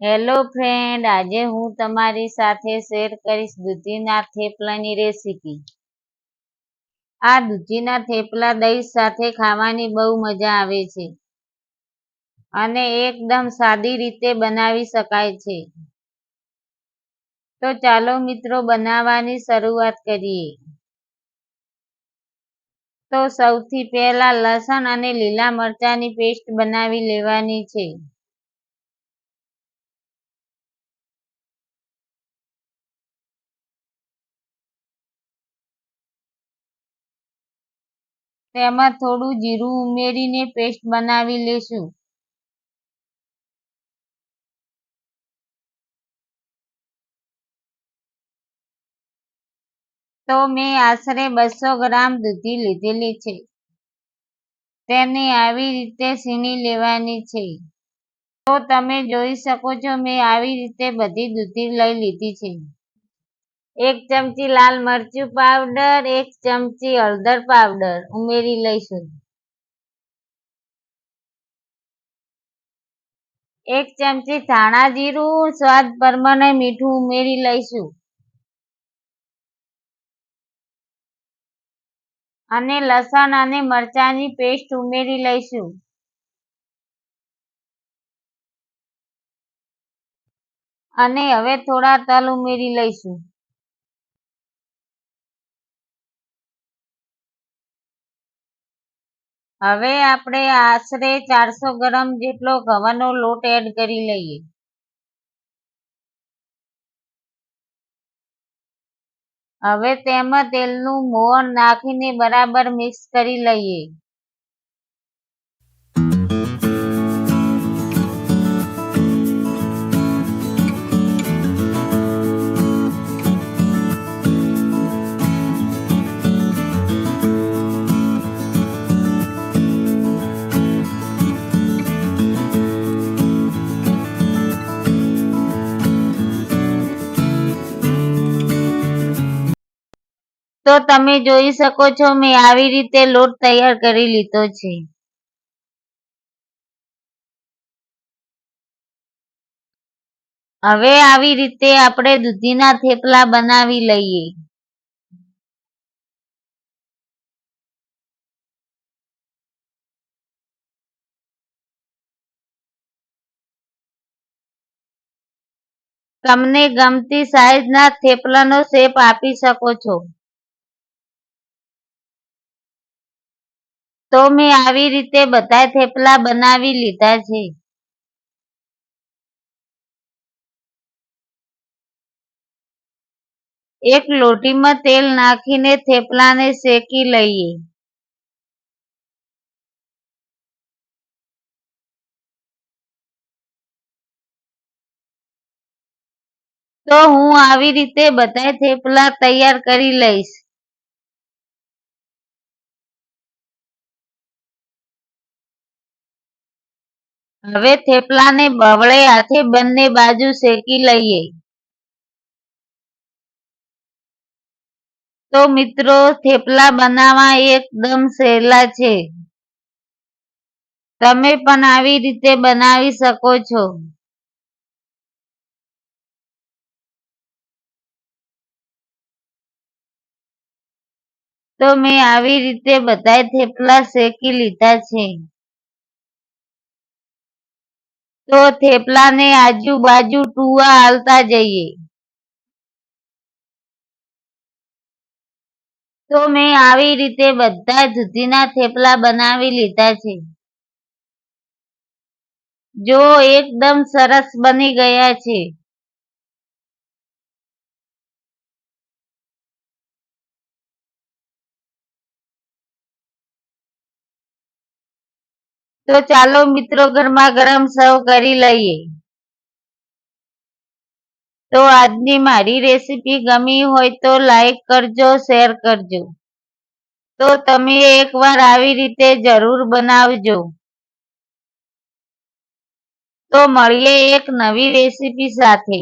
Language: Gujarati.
હેલો ફ્રેન્ડ આજે હું તમારી સાથે શેર કરીશ દૂધીના થેપલાની રેસીપી આ દૂધીના થેપલા દહીં સાથે ખાવાની બહુ મજા આવે છે. અને એકદમ સાદી રીતે બનાવી શકાય છે. તો ચાલો મિત્રો બનાવવાની શરૂઆત કરીએ. તો સૌથી પહેલા લસણ અને લીલા મરચાંની પેસ્ટ બનાવી લેવાની છે. તેમાં થોડું જીરું ઉમેરીને પેસ્ટ બનાવી લેશું. તો મેં આશરે બસો ગ્રામ દૂધી લીધેલી છે. તેને આવી રીતે સીણી લેવાની છે. તો તમે જોઈ શકો છો મેં આવી રીતે બધી દૂધી લઈ લીધી છે. એક ચમચી લાલ મરચું પાવડર એક ચમચી હળદર પાવડર ઉમેરી લઈશું. એક ચમચી ધાણા જીરું, સ્વાદ પ્રમાણે મીઠું ઉમેરી લઈશું. અને લસણ અને મરચાંની પેસ્ટ ઉમેરી લઈશું. અને હવે થોડા તલ ઉમેરી લઈશું. હવે આપણે આશરે ચારસો ગ્રામ જેટલો ગવાનો લોટ એડ કરી લઈએ. હવે તેમાં તેલનું મોણ નાખીને બરાબર મિક્સ કરી લઈએ. તો તમે જોઈ શકો છો, મેં આવી રીતે લોટ તૈયાર કરી લીધો છે. હવે આવી રીતે આપણે દૂધીના થેપલા બનાવી લઈએ. તમને ગમતી સાઈઝના થેપલાનો શેપ આપી શકો છો. તો મેં આવી રીતે બધા થેપલા બનાવી લીધા છે. એક લોટીમાં તેલ નાખીને થેપલાને શેકી લઈએ. તો હું આવી રીતે બધા થેપલા તૈયાર કરી લઈશ. હવે થેપલાને બવળે હાથે બંને બાજુ શેકી લઈએ. તો મિત્રો, થેપલા બનાવવા એકદમ સહેલા છે. તમે પણ આવી રીતે બનાવી શકો છો. તો મેં આવી રીતે બધા થેપલા શેકી લીધા છે. તો થેપલાને આજુબાજુ ટુવા હાલતા જઈએ. તો મેં આવી રીતે બધા દૂધીના થેપલા બનાવી લીધા છે. જો એકદમ સરસ બની ગયા છે. તો ચાલો મિત્રો ગરમા ગરમ સર્વ કરી લઈએ. તો આજની મારી રેસીપી ગમી હોય તો લાઈક કરજો, શેર કરજો. તો તમે એકવાર આવી રીતે જરૂર બનાવજો. તો મળીએ એક નવી રેસીપી સાથે.